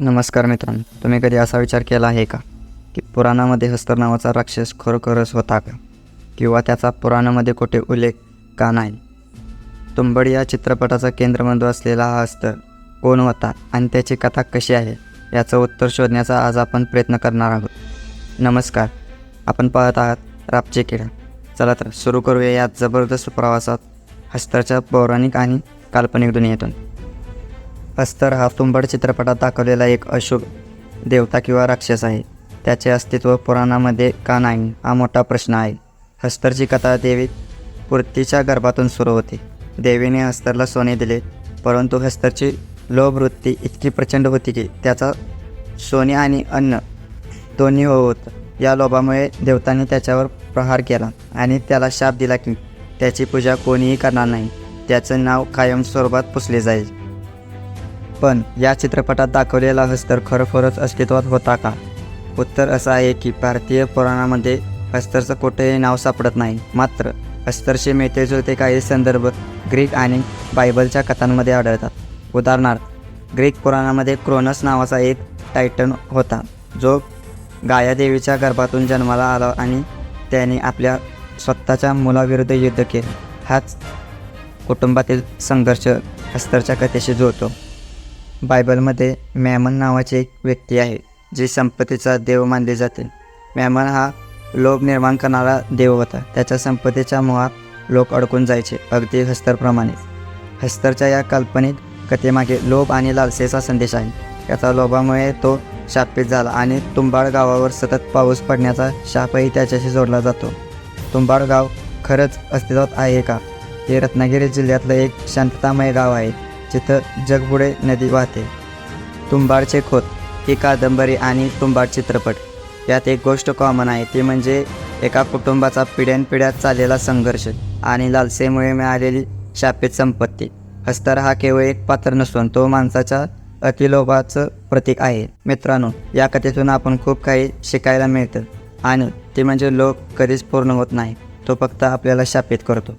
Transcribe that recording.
नमस्कार मित्रांनो तुम्ही कधी असा विचार केला आहे का की पुराणामध्ये हस्तर नावाचा राक्षस खरोखरच होता का? किंवा त्याचा पुराणामध्ये कुठे उल्लेख का नाही? तुंबड या चित्रपटाचा केंद्रबिंदू असलेला हा हस्तर कोण होता आणि त्याची कथा कशी आहे याचं उत्तर शोधण्याचा आज आपण प्रयत्न करणार आहोत. नमस्कार आपण पाहत आहात रापचे किडा. चला तर सुरू करूया या जबरदस्त प्रवासात हस्तरच्या पौराणिक आणि काल्पनिक दुनियेतून. अस्तर हा तुंबड चित्रपटात दाखवलेला एक अशुभ देवता किंवा राक्षस आहे. त्याचे अस्तित्व पुराणामध्ये का नाही हा मोठा प्रश्न आहे. हस्तरची कथा देवी पूर्तीच्या गर्भातून सुरू होते. देवीने हस्तरला सोने दिले परंतु हस्तरची लोभवृत्ती इतकी प्रचंड होती की त्याचा सोने आणि अन्न दोन्ही होत. या लोभामुळे देवतांनी त्याच्यावर प्रहार केला आणि त्याला शाप दिला की त्याची पूजा कोणीही करणार नाही. त्याचं नाव कायम स्वरूपात पुसले जाईल. पण या चित्रपटात दाखवलेला हस्तर खरोखरच अस्तित्वात होता का? उत्तर असं आहे की भारतीय पुराणामध्ये हस्तरचं कुठेही नाव सापडत नाही. मात्र हस्तरशी मिळते जुळते काही संदर्भ ग्रीक आणि बायबलच्या कथांमध्ये आढळतात. उदाहरणार्थ ग्रीक पुराणामध्ये क्रोनस नावाचा एक टायटन होता जो गायादेवीच्या गर्भातून जन्माला आला आणि त्याने आपल्या स्वतःच्या मुलाविरुद्ध युद्ध केले. हाच कुटुंबातील संघर्ष हस्तरच्या कथेशी जुळतो. बायबलमध्ये मॅमन नावाची एक व्यक्ती आहे जी संपत्तीचा देव मानले जाते. मॅमन हा लोभ निर्माण करणारा देव होता. त्याच्या संपत्तीच्या मोहात लोक अडकून जायचे अगदी हस्तरप्रमाणे. हस्तरच्या या काल्पनिक कथेमागे लोभ आणि लालसेचा संदेश आहे. त्याचा लोभामुळे तो शापित झाला आणि तुंबाड गावावर सतत पाऊस पडण्याचा शापही त्याच्याशी जोडला जातो. तुंबाड गाव खरंच अस्तित्वात आहे का? हे रत्नागिरी जिल्ह्यातलं एक शांततामय गाव आहे. जिथं जगबुडे नदी वाहते. तुंबाडचे खोत ही कादंबरी आणि तुंबाड चित्रपट यात एक गोष्ट कॉमन आहे ती म्हणजे एका कुटुंबाचा पिढ्यानपिढ्या चाललेला संघर्ष आणि लालसेमुळे मिळालेली शापित संपत्ती. हस्तर हा केवळ एक पात्र नसून तो माणसाच्या अतिलोभाचं प्रतीक आहे. मित्रांनो या कथेतून आपण खूप काही शिकायला मिळतं आणि ते म्हणजे लोक कधीच पूर्ण होत नाही. तो फक्त आपल्याला शापित करतो.